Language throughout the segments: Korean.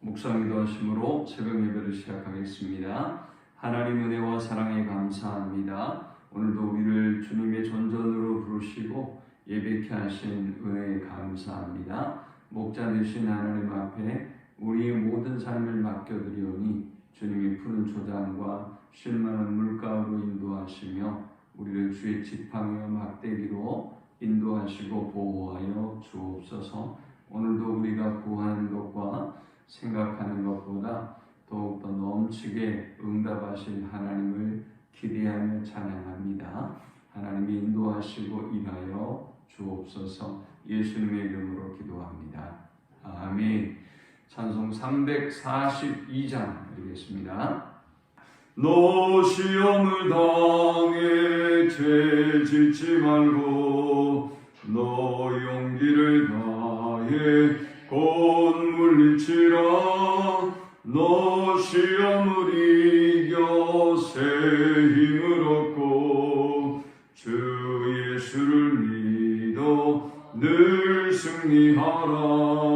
목사님도 하심으로 새벽 예배를 시작하겠습니다. 하나님 은혜와 사랑에 감사합니다. 오늘도 우리를 주님의 전전으로 부르시고 예배케 하신 은혜에 감사합니다. 목자 되신 하나님 앞에 우리의 모든 삶을 맡겨드리오니 주님이 푸른 초장과 쉴만한 물가로 인도하시며 우리를 주의 지팡이와 막대기로 인도하시고 보호하여 주옵소서 오늘도 우리가 구하는 것과 생각하는 것보다 더욱더 넘치게 응답하실 하나님을 기대하며 찬양합니다. 하나님이 인도하시고 일하여 주옵소서 예수님의 이름으로 기도합니다. 아멘. 찬송 342장 드리겠습니다. 너 시험을 당해 죄 짓지 말고 너 용기를 다해 곧 물리치라 너 시험을 이겨 새 힘을 얻고 주 예수를 믿어 늘 승리하라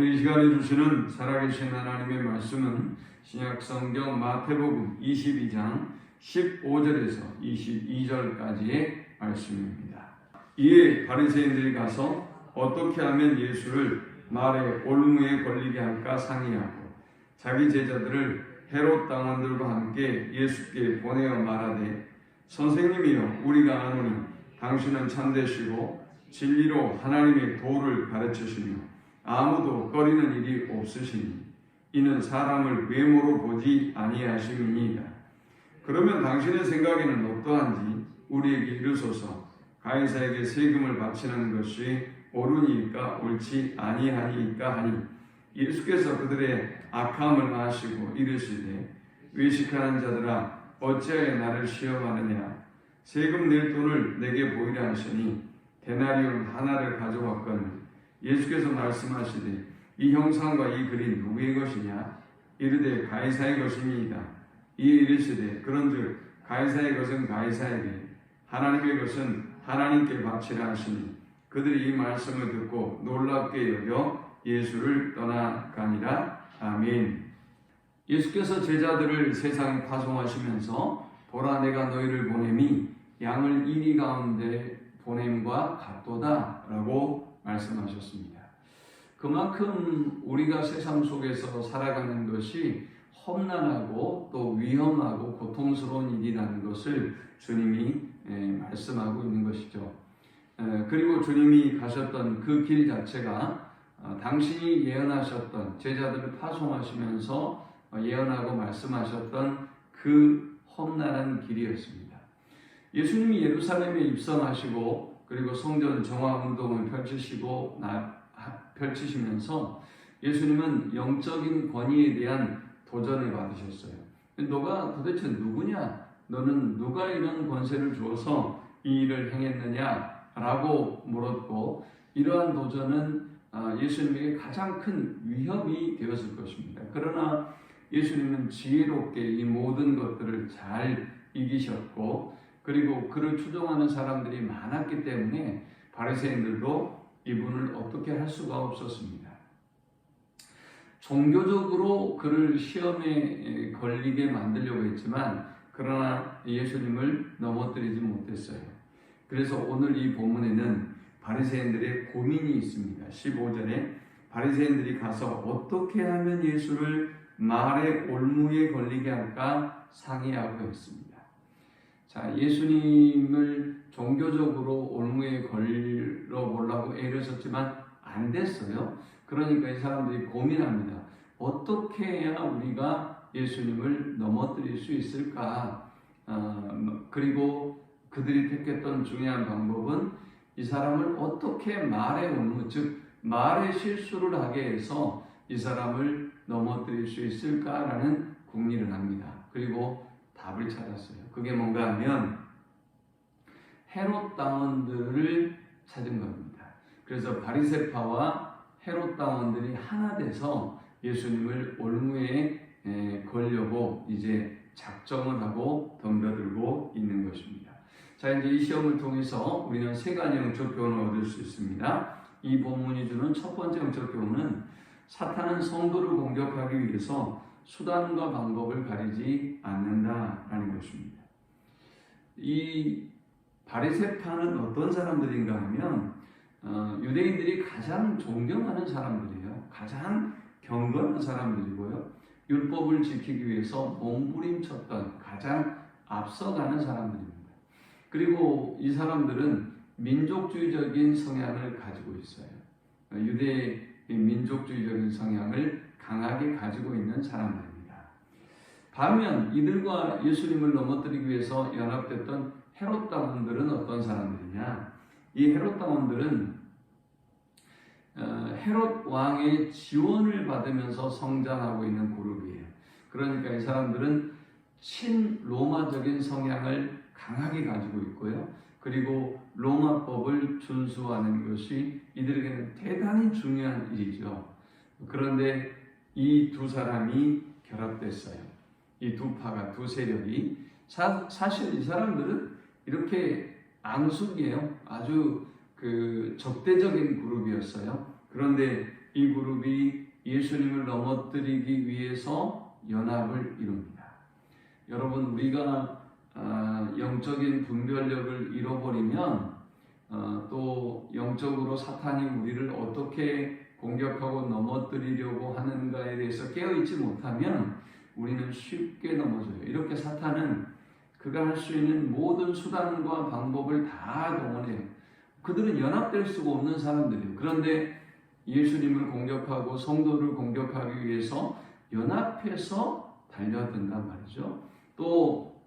오늘 이 시간에 주시는 살아계신 하나님의 말씀은 신약성경 마태복음 22장 15절에서 22절까지의 말씀입니다. 이에 바리새인들이 가서 어떻게 하면 예수를 말에 올무에 걸리게 할까 상의하고 자기 제자들을 헤롯 당원들과 함께 예수께 보내어 말하되 선생님이여 우리가 아노니 당신은 참되시고 진리로 하나님의 도를 가르치시며 아무도 꺼리는 일이 없으시니 이는 사람을 외모로 보지 아니하심이니이다. 그러면 당신의 생각에는 어떠한지 우리에게 이르소서 가이사에게 세금을 바치는 것이 옳으니까 옳지 아니하니까 하니 예수께서 그들의 악함을 아시고 이르시되 외식하는 자들아 어찌하여 나를 시험하느냐 세금 낼 돈을 내게 보이라 하시니 데나리온 하나를 가져왔거늘 예수께서 말씀하시되 이 형상과 이 글이 누구의 것이냐? 이르되 가이사의 것입니다. 이에 이르시되 그런즉 가이사의 것은 가이사에게 하나님의 것은 하나님께 바치라 하시니 그들이 이 말씀을 듣고 놀랍게 여겨 예수를 떠나가니라. 아멘. 예수께서 제자들을 세상에 파송하시면서 보라 내가 너희를 보냄이 양을 이리 가운데 보냄과 같도다 라고 말씀하셨습니다. 그만큼 우리가 세상 속에서 살아가는 것이 험난하고 또 위험하고 고통스러운 일이라는 것을 주님이 말씀하고 있는 것이죠. 그리고 주님이 가셨던 그 길 자체가 어, 당신이 예언하셨던 제자들을 파송하시면서 어, 예언하고 말씀하셨던 그 험난한 길이었습니다. 예수님이 예루살렘에 입성하시고 그리고 성전 정화 운동을 펼치시고 나, 펼치시면서 예수님은 영적인 권위에 대한 도전을 받으셨어요. 너가 도대체 누구냐? 너는 누가 이런 권세를 주어서 이 일을 행했느냐? 라고 물었고 이러한 도전은 아, 예수님에게 가장 큰 위협이 되었을 것입니다. 그러나 예수님은 지혜롭게 이 모든 것들을 잘 이기셨고 그리고 그를 추종하는 사람들이 많았기 때문에 바리새인들도 이분을 어떻게 할 수가 없었습니다. 종교적으로 그를 시험에 걸리게 만들려고 했지만 그러나 예수님을 넘어뜨리지 못했어요. 그래서 오늘 이 본문에는 바리새인들의 고민이 있습니다. 15절에 바리새인들이 가서 어떻게 하면 예수를 말의 올무에 걸리게 할까 상의하고 있습니다. 자, 예수님을 종교적으로 올무에 걸러 보려고 애를 썼지만 안 됐어요. 그러니까 이 사람들이 고민합니다. 어떻게 해야 우리가 예수님을 넘어뜨릴 수 있을까? 어, 그리고 그들이 택했던 중요한 방법은 이 사람을 어떻게 말의 올무, 즉 말의 실수를 하게 해서 이 사람을 넘어뜨릴 수 있을까라는 궁리를 합니다. 그리고 답을 찾았어요. 그게 뭔가 하면 헤롯 당원들을 찾은 겁니다. 그래서 바리세파와 헤롯 당원들이 하나 돼서 예수님을 올무에 걸려고 이제 작정을 하고 덤벼들고 있는 것입니다. 자, 이제 이 시험을 통해서 우리는 세 가지 영적 교훈을 얻을 수 있습니다. 이 본문이 주는 첫 번째 영적 교훈은 사탄은 성도를 공격하기 위해서 수단과 방법을 가리지 않는다라는 것입니다. 이 바리새파는 어떤 사람들인가 하면 어, 유대인들이 가장 존경하는 사람들이에요. 가장 경건한 사람들이고요. 율법을 지키기 위해서 몸부림쳤던 가장 앞서가는 사람들입니다. 그리고 이 사람들은 민족주의적인 성향을 가지고 있어요. 유대의 민족주의적인 성향을 강하게 가지고 있는 사람들입니다. 반면 이들과 예수님을 넘어뜨리기 위해서 연합됐던 헤롯 당원들은 어떤 사람들이냐? 이 헤롯 당원들은 어, 헤롯 왕의 지원을 받으면서 성장하고 있는 그룹이에요. 그러니까 이 사람들은 친로마적인 성향을 강하게 가지고 있고요. 그리고 로마법을 준수하는 것이 이들에게는 대단히 중요한 일이죠. 그런데 이 두 사람이 결합됐어요. 이 두 파가, 두 세력이. 사, 사실 이 사람들은 이렇게 앙숙이에요. 아주 그 적대적인 그룹이었어요. 그런데 이 그룹이 예수님을 넘어뜨리기 위해서 연합을 이룹니다. 여러분, 우리가 어, 영적인 분별력을 잃어버리면 어, 또 영적으로 사탄이 우리를 어떻게 공격하고 넘어뜨리려고 하는가에 대해서 깨어있지 못하면 우리는 쉽게 넘어져요. 이렇게 사탄은 그가 할 수 있는 모든 수단과 방법을 다 동원해요. 그들은 연합될 수가 없는 사람들이에요. 그런데 예수님을 공격하고 성도를 공격하기 위해서 연합해서 달려든단 말이죠. 또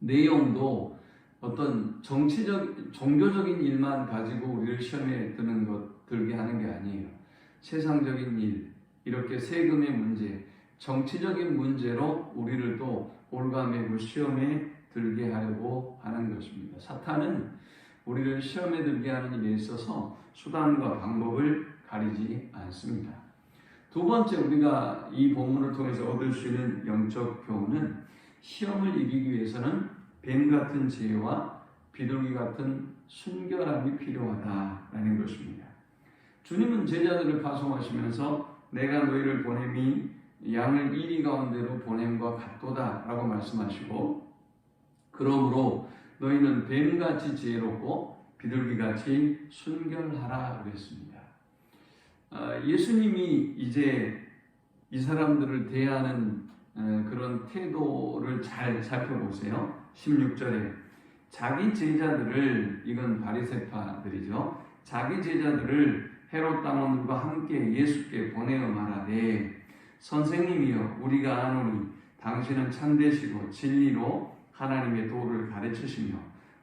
내용도 어떤 정치적, 종교적인 일만 가지고 우리를 시험에 드는 것, 들게 하는 게 아니에요. 세상적인 일, 이렇게 세금의 문제, 정치적인 문제로 우리를 또 올가매고 시험에 들게 하려고 하는 것입니다. 사탄은 우리를 시험에 들게 하는 일에 있어서 수단과 방법을 가리지 않습니다. 두 번째 우리가 이 본문을 통해서 얻을 수 있는 영적 교훈은 시험을 이기기 위해서는 뱀 같은 지혜와 비둘기 같은 순결함이 필요하다라는 것입니다. 주님은 제자들을 파송하시면서 내가 너희를 보냄이 양을 이리 가운데로 보냄과 같도다라고 말씀하시고 그러므로 너희는 뱀같이 지혜롭고 비둘기같이 순결하라 그랬습니다. 예수님이 이제 이 사람들을 대하는 그런 태도를 잘 살펴보세요. 16절에 자기 제자들을 이건 바리새파들이죠. 자기 제자들을 헤롯 당원들과 함께 예수께 보내어 말하되 선생님이여 우리가 아노니 당신은 참되시고 진리로 하나님의 도를 가르치시며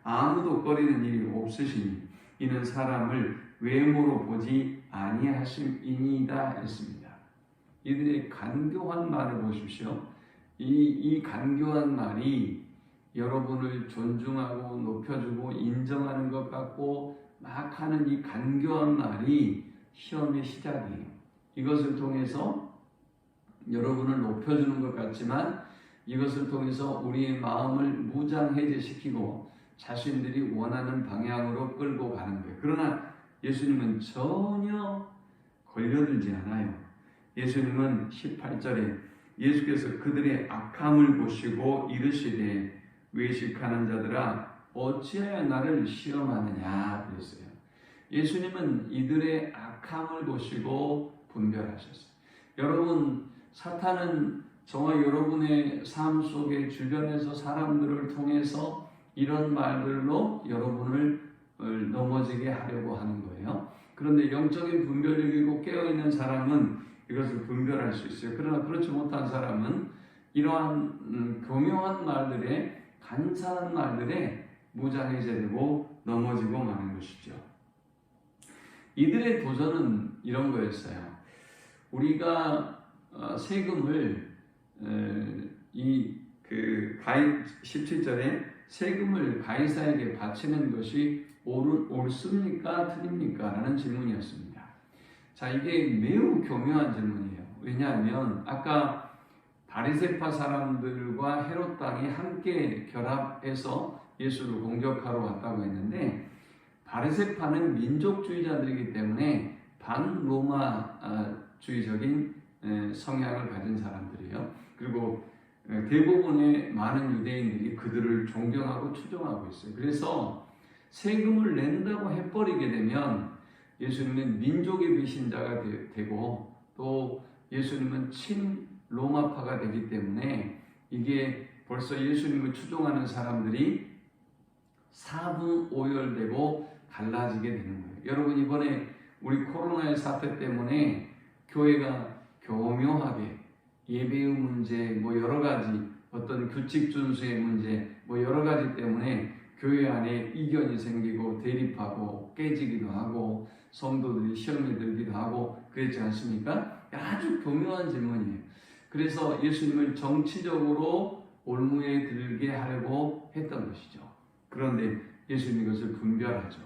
아무도 꺼리는 일이 없으시니 이는 사람을 외모로 보지 아니하심이니이다 했습니다. 이들의 간교한 말을 보십시오. 이, 이 간교한 말이 여러분을 존중하고 높여주고 인정하는 것 같고 막 하는 이 간교한 말이 시험의 시작이에요. 이것을 통해서 여러분을 높여주는 것 같지만 이것을 통해서 우리의 마음을 무장해제시키고 자신들이 원하는 방향으로 끌고 가는 거예요. 그러나 예수님은 전혀 걸려들지 않아요. 예수님은 18절에 예수께서 그들의 악함을 보시고 이르시되 외식하는 자들아 어찌하여 나를 시험하느냐 그랬어요. 예수님은 이들의 악함을 보시고 분별하셨어요. 여러분 사탄은 저와 여러분의 삶 속에 주변에서 사람들을 통해서 이런 말들로 여러분을 넘어지게 하려고 하는 거예요. 그런데 영적인 분별력이고 깨어있는 사람은 이것을 분별할 수 있어요. 그러나 그렇지 못한 사람은 이러한 음, 교묘한 말들에 간사한 말들에 무장해제되고 넘어지고 마는 것이죠. 이들의 도전은 이런 거였어요. 우리가 어, 세금을 이 그 가인 17절에 세금을 가이사에게 바치는 것이 옳, 옳습니까 틀립니까? 라는 질문이었습니다. 자 이게 매우 교묘한 질문이에요. 왜냐하면 아까 바리세파 사람들과 헤롯 땅이 함께 결합해서 예수를 공격하러 왔다고 했는데 바리세파는 민족주의자들이기 때문에 반로마주의적인 성향을 가진 사람들이에요. 그리고 대부분의 많은 유대인들이 그들을 존경하고 추종하고 있어요. 그래서 세금을 낸다고 해버리게 되면 예수님은 민족의 배신자가 되고 또 예수님은 친 로마파가 되기 때문에 이게 벌써 예수님을 추종하는 사람들이 사분 오열되고 갈라지게 되는 거예요. 여러분 이번에 우리 코로나의 사태 때문에 교회가 교묘하게 예배의 문제, 뭐 여러 가지 어떤 규칙 준수의 문제, 뭐 여러 가지 때문에 교회 안에 이견이 생기고 대립하고 깨지기도 하고 성도들이 시험에 들기도 하고 그랬지 않습니까? 아주 교묘한 질문이에요. 그래서 예수님을 정치적으로 올무에 들게 하려고 했던 것이죠. 그런데 예수님이 그것을 분별하죠.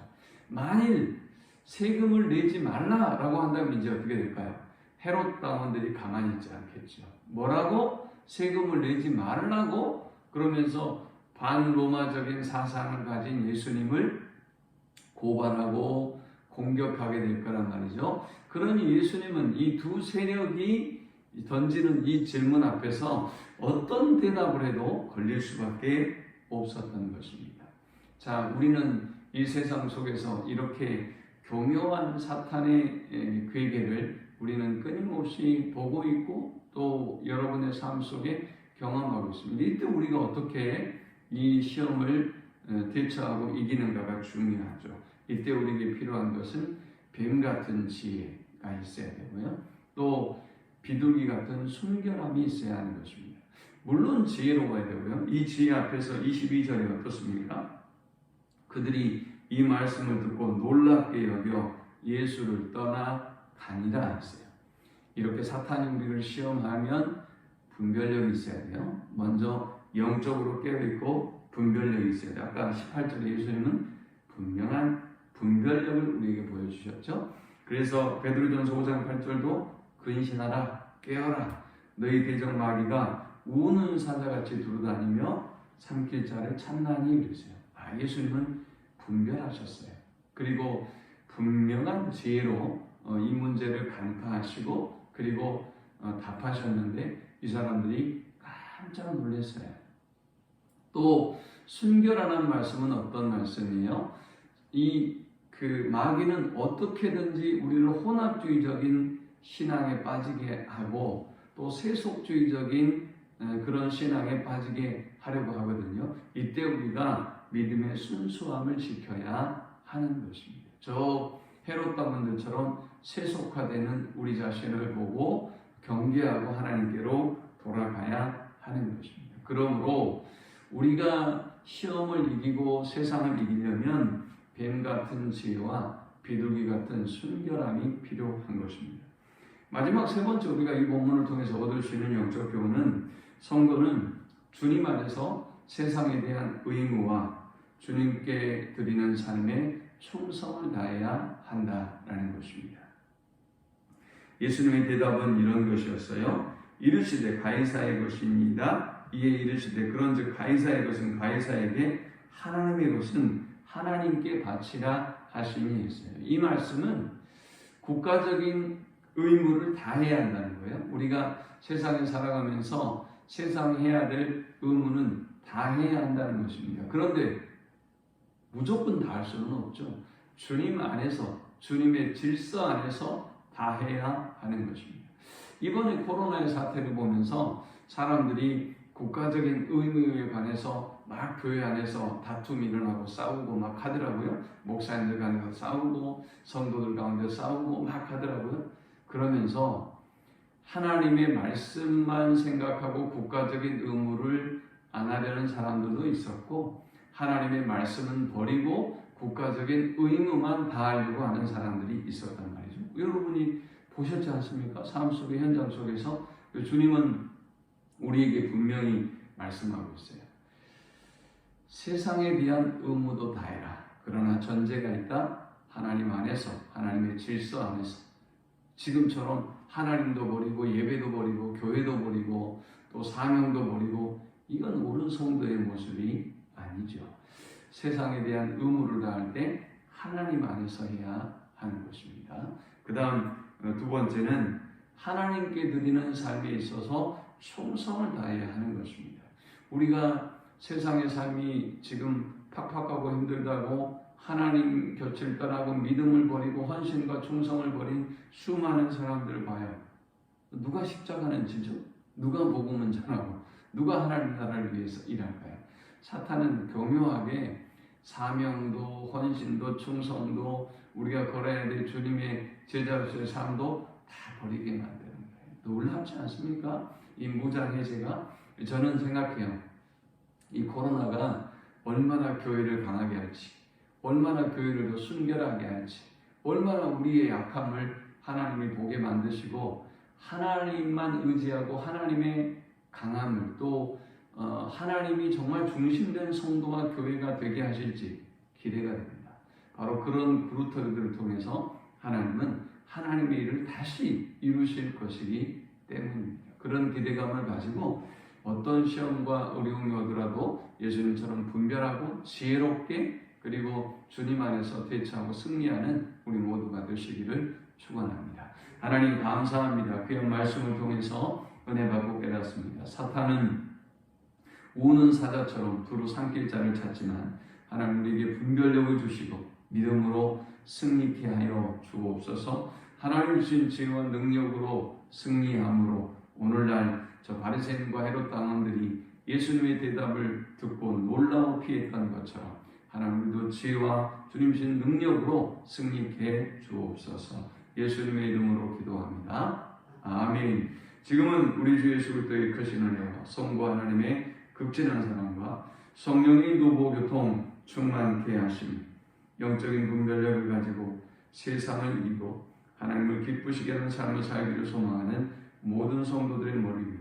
만일 세금을 내지 말라라고 한다면 이제 어떻게 될까요? 헤롯 당원들이 가만히 있지 않겠죠. 뭐라고? 세금을 내지 말라고? 그러면서 반로마적인 사상을 가진 예수님을 고발하고 공격하게 될 거란 말이죠. 그러니 예수님은 이 두 세력이 던지는 이 질문 앞에서 어떤 대답을 해도 걸릴 수밖에 없었던 것입니다. 자, 우리는 이 세상 속에서 이렇게 교묘한 사탄의 괴계를 우리는 끊임없이 보고 있고 또 여러분의 삶 속에 경험하고 있습니다. 이때 우리가 어떻게 이 시험을 대처하고 이기는가가 중요하죠. 이때 우리에게 필요한 것은 뱀 같은 지혜가 있어야 되고요. 또 비둘기 같은 순결함이 있어야 하는 것입니다. 물론 지혜로워야 되고요. 이 지혜 앞에서 22절에 어떻습니까? 그들이 이 말씀을 듣고 놀랍게 여겨 예수를 떠나 가니라 했어요. 이렇게 사탄이 우리를 시험하면 분별력이 있어야 돼요. 먼저 영적으로 깨어있고 분별력이 있어야 돼요. 아까 18절에 예수님은 분명한 분별력을 우리에게 보여주셨죠. 그래서 베드로전서 5장 8절도 근신하라 깨어라 너희 대적 마귀가 우는 사자같이 두루다니며 삼킬 자를 찾나니 그랬어요. 아 예수님은 분별하셨어요. 그리고 분명한 지혜로 어, 이 문제를 간파하시고 그리고 어, 답하셨는데 이 사람들이 깜짝 놀랐어요. 또 순결하는 말씀은 어떤 말씀이에요? 이 그 마귀는 어떻게든지 우리를 혼합주의적인 신앙에 빠지게 하고 또 세속주의적인 그런 신앙에 빠지게 하려고 하거든요. 이때 우리가 믿음의 순수함을 지켜야 하는 것입니다. 저 헤롯 가문들처럼 세속화되는 우리 자신을 보고 경계하고 하나님께로 돌아가야 하는 것입니다. 그러므로 우리가 시험을 이기고 세상을 이기려면 뱀 같은 지혜와 비둘기 같은 순결함이 필요한 것입니다. 마지막 세 번째 우리가 이 본문을 통해서 얻을 수 있는 영적 교훈은 성도는 주님 안에서 세상에 대한 의무와 주님께 드리는 삶에 충성을 다해야 한다라는 것입니다. 예수님의 대답은 이런 것이었어요. 이르시되 가이사의 것입니다. 이에 이르시되 그런즉 가이사의 것은 가이사에게 하나님의 것은 하나님께 바치라 하시니 했어요. 이 말씀은 국가적인 의무를 다해야 한다는 거예요. 우리가 세상에 살아가면서 세상 해야 될 의무는 다 해야 한다는 것입니다. 그런데 무조건 다 할 수는 없죠. 주님 안에서 주님의 질서 안에서 다 해야 하는 것입니다. 이번에 코로나의 사태를 보면서 사람들이 국가적인 의무에 관해서 막 교회 안에서 다툼이 일어나고 싸우고 막 하더라고요. 목사님들 간에서 싸우고 성도들 가운데 싸우고 막 하더라고요. 그러면서 하나님의 말씀만 생각하고 국가적인 의무를 안 하려는 사람들도 있었고 하나님의 말씀은 버리고 국가적인 의무만 다하려고 하는 사람들이 있었단 말이죠. 여러분이 보셨지 않습니까? 삶 속의 현장 속에서 주님은 우리에게 분명히 말씀하고 있어요. 세상에 대한 의무도 다해라. 그러나 전제가 있다. 하나님 안에서, 하나님의 질서 안에서. 지금처럼 하나님도 버리고 예배도 버리고 교회도 버리고 또 사명도 버리고 이건 옳은 성도의 모습이 아니죠. 세상에 대한 의무를 다할 때 하나님 안에서 해야 하는 것입니다. 그 다음 두 번째는 하나님께 드리는 삶에 있어서 충성을 다해야 하는 것입니다. 우리가 세상의 삶이 지금 팍팍하고 힘들다고 하나님 곁을 떠나고 믿음을 버리고 헌신과 충성을 버린 수많은 사람들을 봐요. 누가 십자가는 지죠? 누가 복음은 전하고 누가 하나님 나라를 위해서 일할까요? 사탄은 교묘하게 사명도 헌신도 충성도 우리가 걸어야 될 주님의 제자로서의 삶도 다 버리게 만드는 거예요. 놀랍지 않습니까? 이 무장해제가 저는 생각해요. 이 코로나가 얼마나 교회를 강하게 할지, 얼마나 교회를 더 순결하게 할지, 얼마나 우리의 약함을 하나님이 보게 만드시고 하나님만 의지하고 하나님의 강함을 또 어, 하나님이 정말 중심된 성도와 교회가 되게 하실지 기대가 됩니다. 바로 그런 그루터들을 통해서 하나님은 하나님의 일을 다시 이루실 것이기 때문입니다. 그런 기대감을 가지고 어떤 시험과 어려움이 오더라도 예수님처럼 분별하고 지혜롭게 그리고 주님 안에서 대처하고 승리하는 우리 모두가 되시기를 축원합니다. 하나님 감사합니다. 그의 말씀을 통해서 은혜 받고 깨닫습니다. 사탄은 우는 사자처럼 두루 삼킬 자를 찾지만 하나님 우리에게 분별력을 주시고 믿음으로 승리케 하여 주옵소서. 하나님 주신 지혜와 능력으로 승리함으로 오늘날 저 바리새인과 헤롯 당원들이 예수님의 대답을 듣고 놀라워 피했던 것처럼 하나님 우리도 지혜와 주님 주신 능력으로 승리케 주옵소서. 예수님의 이름으로 기도합니다. 아멘. 지금은 우리 주 예수 그리스도의 크신 은혜와 성부 하나님의 극진한 사랑과 성령의 노보 교통 충만케 하심, 영적인 분별력을 가지고 세상을 이기고 하나님을 기쁘시게 하는 삶을 살기를 소망하는 모든 성도들의 머리 위에